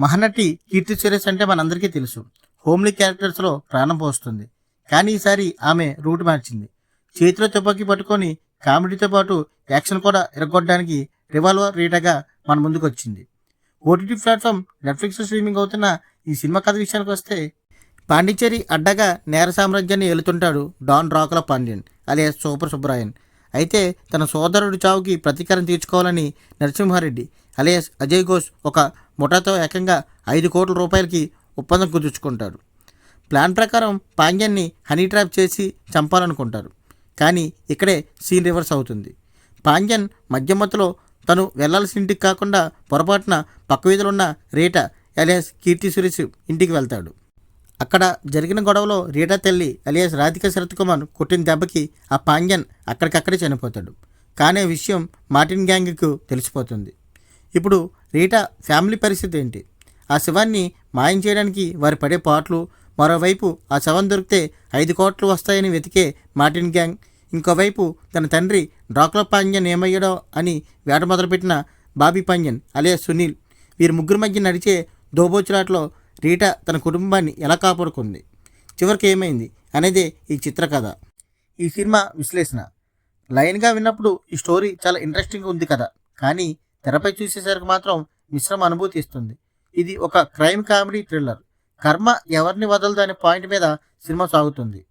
మహానటి కీర్తి సురేష్ అంటే మనందరికీ తెలుసు. హోమ్లీ క్యారెక్టర్స్లో ప్రాణం పోస్తుంది. కానీ ఈసారి ఆమె రూట్ మార్చింది. చేతిలో తుపాకీ పట్టుకొని కామెడీతో పాటు యాక్షన్ కూడా ఎరగొట్టడానికి రివాల్వర్ రీటగా మన ముందుకు వచ్చింది. ఓటీటీ ప్లాట్ఫామ్ నెట్ఫ్లిక్స్ స్ట్రీమింగ్ అవుతున్న ఈ సినిమా కథ విషయానికి వస్తే పాండిచ్చేరి అడ్డగా నేర సామ్రాజ్యాన్ని ఏలుతుంటాడు don Rakula Pandyan alias super Subrayan అయితే తన సోదరుడి చావుకి ప్రతీకారం తీర్చుకోవాలని నరసింహారెడ్డి అలియాస్ అజయ్ ఘోష్ ఒక ముఠాతో ఏకంగా ఐదు కోట్ల రూపాయలకి ఒప్పందం కుదుర్చుకుంటాడు ప్లాన్ ప్రకారం పాండ్యాన్ని హనీ ట్రాప్ చేసి చంపాలనుకుంటారు. కానీ ఇక్కడే సీన్ రివర్స్ అవుతుంది. పాంగ్యన్ మధ్యమతలో తను వెళ్ళాల్సిన ఇంటికి కాకుండా పొరపాటున పక్క వీధిలో ఉన్న రీట అలియాస్ కీర్తి సురేష్ ఇంటికి వెళ్తాడు. అక్కడ జరిగిన గొడవలో రీటా తల్లి అలియాస్ రాధిక శరత్ కుమార్ కొట్టిన దెబ్బకి ఆ పాంగ్యన్ అక్కడికక్కడే చనిపోతాడు. కానీ విషయం మార్టిన్ గ్యాంగ్కు తెలిసిపోతుంది. ఇప్పుడు రీటా ఫ్యామిలీ పరిస్థితి ఏంటి? ఆ శవాన్ని మాయం చేయడానికి వారు పడే పాటలు మరోవైపు ఆ శవం దొరికితే ఐదు కోట్లు వస్తాయని వెతికే మార్టిన్ గ్యాంగ్ ఇంకోవైపు తన తండ్రి డ్రాక్లా పాంజన్ ఏమయ్యాడో అని వేట మొదలుపెట్టిన బాబీ పాంజన్ అలే సునీల్ వీరి ముగ్గురు మధ్య నడిచే దోబోచులాట్లో రీటా తన కుటుంబాన్ని ఎలా కాపాడుకుంది? చివరికి ఏమైంది అనేదే ఈ చిత్రకథ. ఈ సినిమా విశ్లేషణ. లైన్గా విన్నప్పుడు ఈ స్టోరీ చాలా ఇంట్రెస్టింగ్ ఉంది కదా. కానీ తెరపై చూసేసరికి మాత్రం మిశ్రమ అనుభూతి ఇస్తుంది. ఇది ఒక క్రైమ్ కామెడీ థ్రిల్లర్. కర్మ ఎవరిని వదలదు అనే పాయింట్ మీద సినిమా సాగుతుంది.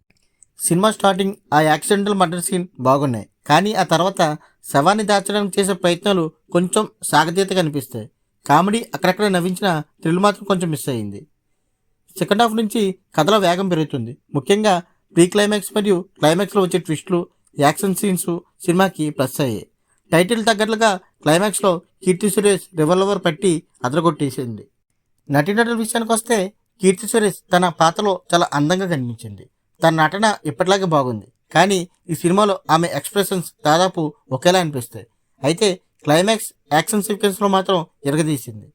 సినిమా స్టార్టింగ్ ఆ యాక్సిడెంటల్ మర్డర్ సీన్ బాగున్నాయి. కానీ ఆ తర్వాత శవాన్ని దాచడానికి చేసే ప్రయత్నాలు కొంచెం సాగతీత కనిపిస్తాయి. కామెడీ అక్కడక్కడ నవ్వించిన థ్రిల్ మాత్రం కొంచెం మిస్ అయ్యింది సెకండ్ హాఫ్ నుంచి కథలో వేగం పెరుగుతుంది. ముఖ్యంగా ప్రీ క్లైమాక్స్ మరియు క్లైమాక్స్లో వచ్చే ట్విస్టులు యాక్షన్ సీన్స్ సినిమాకి ప్లస్ అయ్యాయి. టైటిల్ తగ్గట్లుగా క్లైమాక్స్లో కీర్తి సురేష్ రివల్వర్ పట్టి అదరగొట్టేసింది. నటీనటుల విషయానికి వస్తే కీర్తి సురేష్ తన పాత్రలో చాలా అందంగా కనిపించింది. తన నటన ఇప్పటిలాగే బాగుంది. కానీ ఈ సినిమాలో ఆమె ఎక్స్ప్రెషన్స్ దాదాపు ఒకేలా అనిపిస్తాయి. అయితే క్లైమాక్స్ యాక్షన్ సీక్వెన్స్లో మాత్రం ఎరగదీసింది.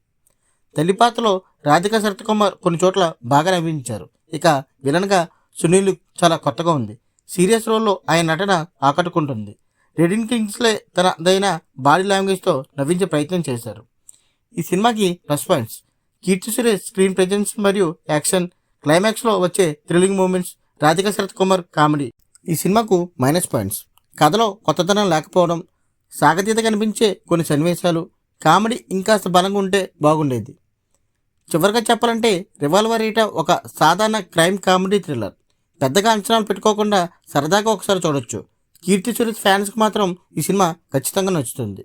తల్లి పాత్రలో రాధికా శరత్కుమార్ కొన్ని చోట్ల బాగా నవ్వించారు. ఇక విలన్గా సునీల్ చాలా కొత్తగా ఉంది. సీరియస్ రోల్లో ఆయన నటన ఆకట్టుకుంటుంది. రెడిన్ కింగ్స్లే తనదైన బాడీ లాంగ్వేజ్తో నవ్వించే ప్రయత్నం చేశారు. ఈ సినిమాకి plus points Keerthy Suresh screen presence మరియు యాక్షన్ క్లైమాక్స్లో వచ్చే thrilling moments Radhika Sarath Kumar comedy ఈ సినిమాకు మైనస్ పాయింట్స్ కథలో కొత్తతనం లేకపోవడం సాగతీత కనిపించే కొన్ని సన్నివేశాలు కామెడీ ఇంకాస్త బలంగా ఉంటే బాగుండేది. చివరిగా చెప్పాలంటే రివాల్వర్ ఈట ఒక సాధారణ క్రైమ్ కామెడీ థ్రిల్లర్ పెద్దగా అంచనాలు పెట్టుకోకుండా సరదాగా ఒకసారి చూడొచ్చు. కీర్తి సురేష్ ఫ్యాన్స్కి మాత్రం ఈ సినిమా ఖచ్చితంగా నచ్చుతుంది.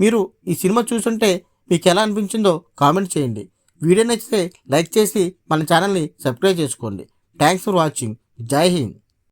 మీరు ఈ సినిమా చూసుంటే మీకు ఎలా అనిపించిందో కామెంట్ చేయండి. వీడియో నచ్చితే లైక్ చేసి మన ఛానల్ని సబ్స్క్రైబ్ చేసుకోండి. Thanks for watching. జై హింద్.